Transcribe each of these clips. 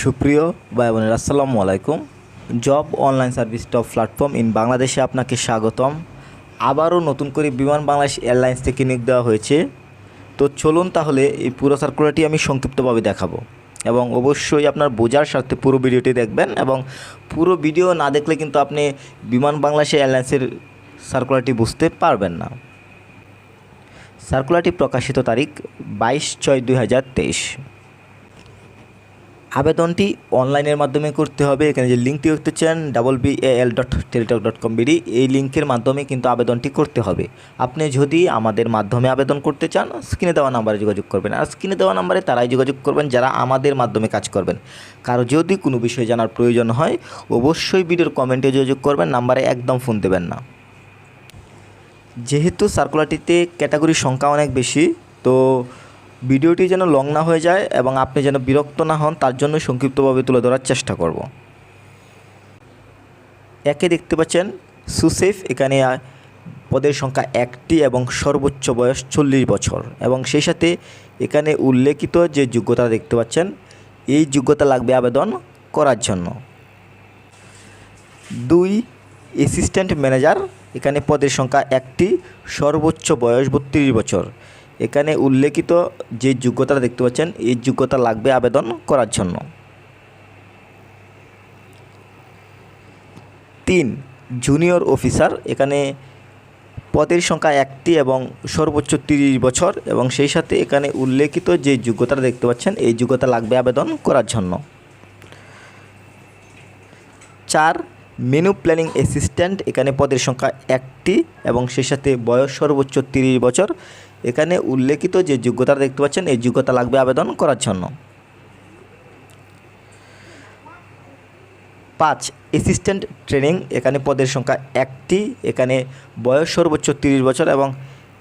সুপ্রিয় ভাই বোনের আসসালামু আলাইকুম। Job online service top platform in বাংলাদেশে আপনাকে স্বাগতম। আবারও নতুন করে বিমান বাংলাদেশ এয়ারলাইন্স থেকে নিয়োগ দেওয়া হয়েছে। তো চলুন তাহলে এই পুরো সার্কুলারটি আমি সংক্ষিপ্তভাবে দেখাবো এবং অবশ্যই আপনার বোঝার স্বার্থে পুরো ভিডিওটি দেখবেন এবং পুরো ভিডিও না দেখলে কিন্তু আপনি বিমান বাংলাদেশ এয়ারলাইন্সের সার্কুলারটি বুঝতে পারবেন না। সার্কুলারটি প্রকাশিত তারিখ বাইশ ছয় দুই হাজার তেইশ। আবেদনটি অনলাইনের মাধ্যমে করতে হবে। এখানে যে লিঙ্কটি দেখতে চান double B L dot Teletalk dot com BD এই লিঙ্কের মাধ্যমে কিন্তু আবেদনটি করতে হবে। আপনি যদি আমাদের মাধ্যমে আবেদন করতে চান, স্ক্রিনে দেওয়া নাম্বারে যোগাযোগ করবেন। আর স্ক্রিনে দেওয়া নাম্বারে তারাই যোগাযোগ করবেন, যারা আমাদের মাধ্যমে কাজ করবেন। কারও যদি কোনো বিষয় জানার প্রয়োজন হয়, অবশ্যই ভিডিওর কমেন্টে যোগাযোগ করবেন, নাম্বারে একদম ফোন দেবেন না। যেহেতু সার্কুলারটিতে ক্যাটাগরির সংখ্যা অনেক বেশি, তো ভিডিওটি যেন লং না হয়ে যায় এবং আপনি যেন বিরক্ত না হন, তার জন্য সংক্ষিপ্তভাবে তুলে ধরার চেষ্টা করব। একে দেখতে পাচ্ছেন, সুসেফ, এখানে পদের সংখ্যা একটি এবং সর্বোচ্চ বয়স চল্লিশ বছর এবং সেই সাথে এখানে উল্লেখিত যে যোগ্যতা দেখতে পাচ্ছেন, এই যোগ্যতা লাগবে আবেদন করার জন্য। দুই অ্যাসিস্ট্যান্ট ম্যানেজার এখানে পদের সংখ্যা একটি, সর্বোচ্চ বয়স বত্রিশ বছর। এখানে উল্লেখিত যে যোগ্যতা দেখতে পাচ্ছেন, এই যোগ্যতা লাগবে আবেদন করার জন্য। তিন জুনিয়র অফিসার এখানে পদের সংখ্যা একটি এবং সর্বোচ্চ তিরিশ বছর এবং সেই সাথে এখানে উল্লেখিত যে যোগ্যতাটা দেখতে পাচ্ছেন, এই যোগ্যতা লাগবে আবেদন করার জন্য। চার মেনু প্ল্যানিং অ্যাসিস্ট্যান্ট এখানে পদের সংখ্যা একটি এবং সেই সাথে বয়স সর্বোচ্চ তিরিশ বছর এখানে উল্লেখিত যে যোগ্যতা দেখতে পাচ্ছেন, এই যোগ্যতা লাগবে আবেদন করার জন্য। পাঁচ অ্যাসিস্ট্যান্ট ট্রেনিং এখানে পদের সংখ্যা একটি, এখানে বয়স সর্বোচ্চ তিরিশ বছর এবং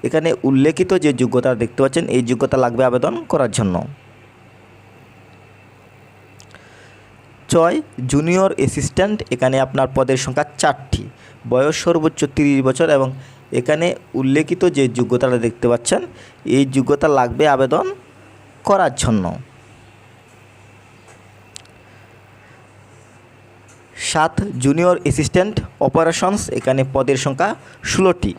এখানে উল্লেখিত যে যোগ্যতা দেখতে পাচ্ছেন, এই যোগ্যতা লাগবে আবেদন করার জন্য। ছয় জুনিয়র অ্যাসিস্ট্যান্ট এখানে আপনার পদের সংখ্যা চারটি, বয়স সর্বোচ্চ তিরিশ বছর এবং এখানে উল্লেখিত যে যোগ্যতাটা দেখতে পাচ্ছেন, এই যোগ্যতা লাগবে আবেদন করার জন্য। সাত জুনিয়র অ্যাসিস্ট্যান্ট অপারেশনস এখানে পদের সংখ্যা ষোলোটি।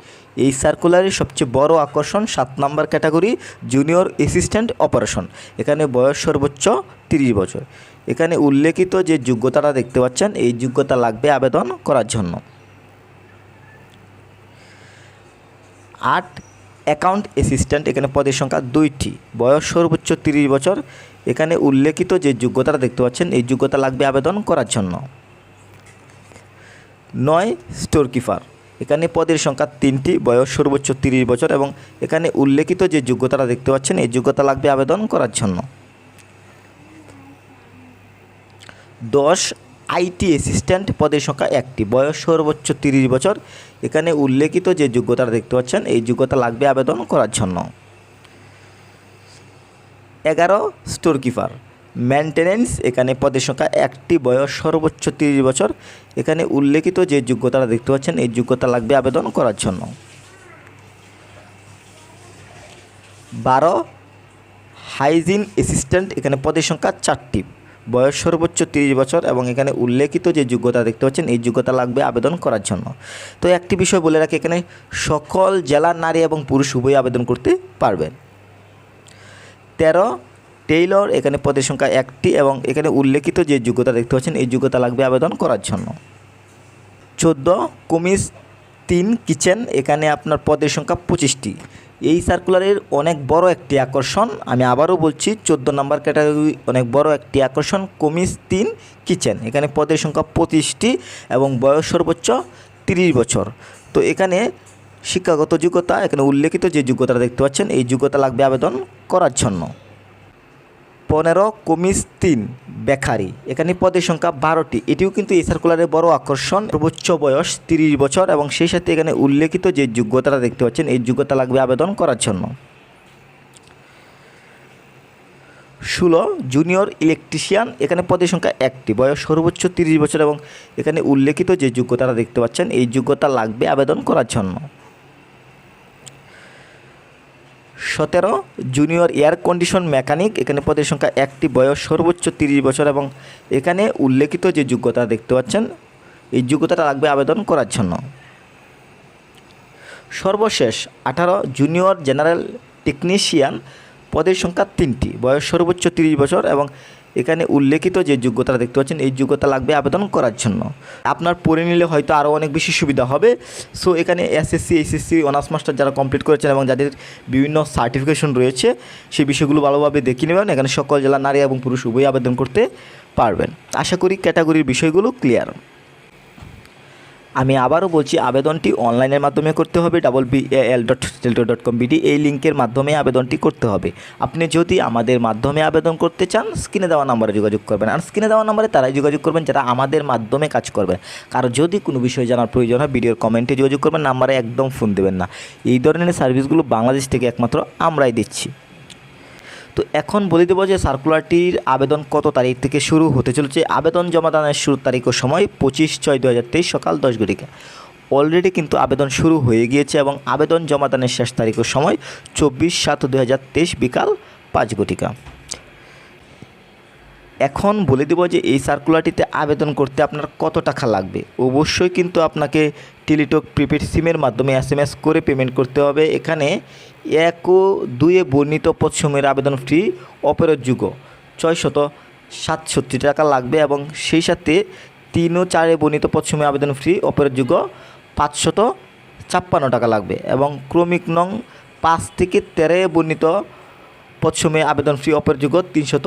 এই সার্কুলারের সবচেয়ে বড় আকর্ষণ সাত number category junior assistant operation এখানে বয়স সর্বোচ্চ তিরিশ বছর। এখানে উল্লেখিত যে যোগ্যতাটা দেখতে পাচ্ছেন, এই যোগ্যতা লাগবে আবেদন করার জন্য। আট অ্যাকাউন্ট অ্যাসিস্ট্যান্ট, এখানে পদের সংখ্যা দুইটি। বয়স সর্বোচ্চ তিরিশ বছর। এখানে উল্লেখিত যে যোগ্যতাটা দেখতে পাচ্ছেন, এই যোগ্যতা লাগবে আবেদন করার জন্য। নয় স্টোর কিপার এখানে পদের সংখ্যা তিনটি, বয়স সর্বোচ্চ তিরিশ বছর এবং এখানে উল্লেখিত যে যোগ্যতাটা দেখতে পাচ্ছেন, এই যোগ্যতা লাগবে আবেদন করার জন্য। দশ আইটি অ্যাসিস্ট্যান্ট পদের সংখ্যা একটি। বয়স সর্বোচ্চ তিরিশ বছর। এখানে উল্লেখিত যে যোগ্যতাটা দেখতে পাচ্ছেন, এই যোগ্যতা লাগবে আবেদন করার জন্য। এগারো স্টোর কিপার মেনটেনেন্স এখানে পদের সংখ্যা একটি। বয়স সর্বোচ্চ তিরিশ বছর। এখানে উল্লেখিত যে যোগ্যতাটা দেখতে পাচ্ছেন, এই যোগ্যতা লাগবে আবেদন করার জন্য। বারো হাইজিন অ্যাসিস্ট্যান্ট এখানে পদের সংখ্যা চারটি। বয়স সর্বোচ্চ তিরিশ বছর এবং এখানে উল্লেখিত যে যোগ্যতা দেখতে পাচ্ছেন, এই যোগ্যতা লাগবে আবেদন করার জন্য। তো একটি বিষয় বলে রাখি, এখানে সকল জেলার নারী এবং পুরুষ উভয় আবেদন করতে পারবেন। তেরো, টেইলর, এখানে পদের সংখ্যা একটি এবং এখানে উল্লেখিত যে যোগ্যতা দেখতে পাচ্ছেন, এই যোগ্যতা লাগবে আবেদন করার জন্য। চোদ্দ, কমিস, তিন, কিচেন, এখানে আপনার পদের সংখ্যা পঁচিশটি। এই সার্কুলারের অনেক বড় একটি আকর্ষণ, আমি আবারও বলছি, চোদ্দ নম্বর ক্যাটাগরি অনেক বড় একটি আকর্ষণ, কমিস তিন কিচেন। এখানে পদের সংখ্যা পঁচিশটি এবং বয়স সর্বোচ্চ তিরিশ বছর। তো এখানে শিক্ষাগত যোগ্যতা, এখানে উল্লেখিত যে যোগ্যতা দেখতে পাচ্ছেন, এই যোগ্যতা লাগবে আবেদন করার জন্য। পনেরো কমিস তিন বেকারি এখানে পদের সংখ্যা বারোটি। এটিও কিন্তু এই সার্কুলারের বড় আকর্ষণ। সর্বোচ্চ বয়স তিরিশ বছর এবং সেই সাথে এখানে উল্লেখিত যে যোগ্যতাটা দেখতে পাচ্ছেন, এই যোগ্যতা লাগবে আবেদন করার জন্য। ষোলো জুনিয়র ইলেকট্রিশিয়ান এখানে পদের সংখ্যা একটি। বয়স সর্বোচ্চ তিরিশ বছর এবং এখানে উল্লেখিত যে যোগ্যতাটা দেখতে পাচ্ছেন, এই যোগ্যতা লাগবে আবেদন করার জন্য। সতেরো জুনিয়র এয়ার কন্ডিশন মেকানিক এখানে পদের সংখ্যা একটি, বয়স সর্বোচ্চ তিরিশ বছর এবং এখানে উল্লেখিত যে যোগ্যতা দেখতে পাচ্ছেন, এই যোগ্যতাটা লাগবে আবেদন করার জন্য। সর্বশেষ, আঠারো জুনিয়র জেনারেল টেকনিশিয়ান পদের সংখ্যা তিনটি, বয়স সর্বোচ্চ তিরিশ বছর এবং এখানে উল্লেখিত যে যোগ্যতা দেখতে পাচ্ছেন, এই যোগ্যতা লাগবে আবেদন করার জন্য। আপনার পড়ে নিলে হয়তো আরও অনেক বেশি সুবিধা হবে। সো এখানে এসএসসি এইচএসসি অনার্স মাস্টার যারা কমপ্লিট করেছেন এবং যাদের বিভিন্ন সার্টিফিকেশন রয়েছে, সেই বিষয়গুলো ভালোভাবে দেখে নেবেন। এখানে সকল জেলা নারী এবং পুরুষ উভয়ই আবেদন করতে পারবেন। আশা করি ক্যাটাগরির বিষয়গুলো ক্লিয়ার আমি আবারও বলছি, আবেদনটি অনলাইনের মাধ্যমে করতে হবে double B L dot Teletalk dot com BD এই লিঙ্কের মাধ্যমে আবেদনটি করতে হবে। আপনি যদি আমাদের মাধ্যমে আবেদন করতে চান স্ক্রিনে দেওয়া নাম্বারে যোগাযোগ করবেন। আর স্ক্রিনে দেওয়া নাম্বারে তারাই যোগাযোগ করবেন, যারা আমাদের মাধ্যমে কাজ করবেন। কারও যদি কোনো বিষয়ে জানার প্রয়োজন হয়, ভিডিওর কমেন্টে যোগাযোগ করবেন, নাম্বারে একদম ফোন দেবেন না। এই ধরনের সার্ভিসগুলো বাংলাদেশ থেকে একমাত্র আমরাই দিচ্ছি। তো এখন বলে দেবো যে সার্কুলারটির আবেদন কত তারিখ থেকে শুরু হতে চলেছে? আবেদন জমাদানের শুরুর তারিখ ও সময় পঁচিশ ছয় দু হাজার তেইশ সকাল দশ ঘটিকা। অলরেডি কিন্তু আবেদন শুরু হয়ে গিয়েছে এবং আবেদন জমাদানের শেষ তারিখ ও সময় চব্বিশ সাত দু হাজার তেইশ বিকাল পাঁচ ঘটিকা। এখন বলে দেব যে এই সার্কুলারটিতে আবেদন করতে আপনার কত টাকা লাগবে। অবশ্যই কিন্তু আপনাকে টেলিটক প্রিপেড সিমের মাধ্যমে এস এম এস করে পেমেন্ট করতে হবে। এখানে এক ও দুয়ে বর্ণিত পশ্চিমের আবেদন ফি অপেরযোগ্য ছয়শত সাতষট্টি টাকা লাগবে এবং সেই সাথে তিন ও চারে বর্ণিত পশ্চিমে আবেদন ফি অপেরযোগ্য পাঁচশত ছাপ্পান্ন টাকা লাগবে এবং ক্রমিক নং পাঁচ থেকে তেরো বর্ণিত পশ্চিমে আবেদন ফি অপেরযোগ্য তিনশত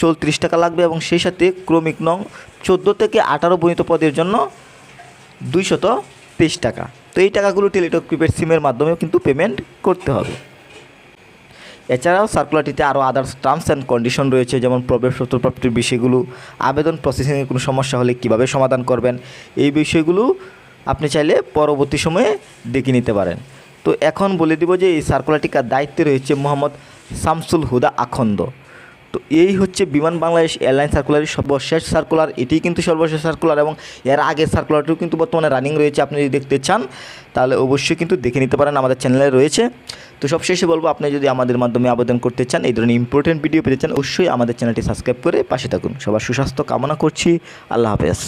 চৌত্রিশ টাকা লাগবে এবং সেই সাথে ক্রমিক নং চোদ্দ থেকে আঠারো বর্ণিত পদের জন্য দুইশত তেইশ টাকা। তো এই টাকাগুলো টেলিটক প্রিপেড সিমের মাধ্যমেও কিন্তু পেমেন্ট করতে হবে। এছাড়াও সার্কুলারটিতে আরও আদার্স টার্মস অ্যান্ড কন্ডিশন রয়েছে, যেমন প্রবেশপত্র প্রাপ্তির বিষয়গুলো, আবেদন প্রসেসিংয়ে কোনো সমস্যা হলে কীভাবে সমাধান করবেন, এই বিষয়গুলো আপনি চাইলে পরবর্তী সময়ে দেখে নিতে পারেন। তো এখন বলে দিব যে এই সার্কুলারটিকার দায়িত্বে রয়েছে মোহাম্মদ শামসুল হুদা আখন্দ। তো এই হচ্ছে বিমান বাংলাদেশ এয়ারলাইন সার্কুলারের সর্বশেষ সার্কুলার এটি কিন্তু সর্বশেষ সার্কুলার এবং এর আগের সার্কুলারটিও কিন্তু বর্তমানে রানিং রয়েছে, আপনি যদি দেখতে চান, তাহলে অবশ্যই কিন্তু দেখে নিতে পারেন, আমাদের চ্যানেলে রয়েছে। তো সবশেষে বলব, আপনি যদি আমাদের মাধ্যমে আবেদন করতে চান, এই ধরনের ইম্পর্টেন্ট ভিডিও পেতে চান, অবশ্যই আমাদের চ্যানেলটি সাবস্ক্রাইব করে পাশে থাকুন। সবার সুস্বাস্থ্য কামনা করছি, আল্লাহ হাফেজ।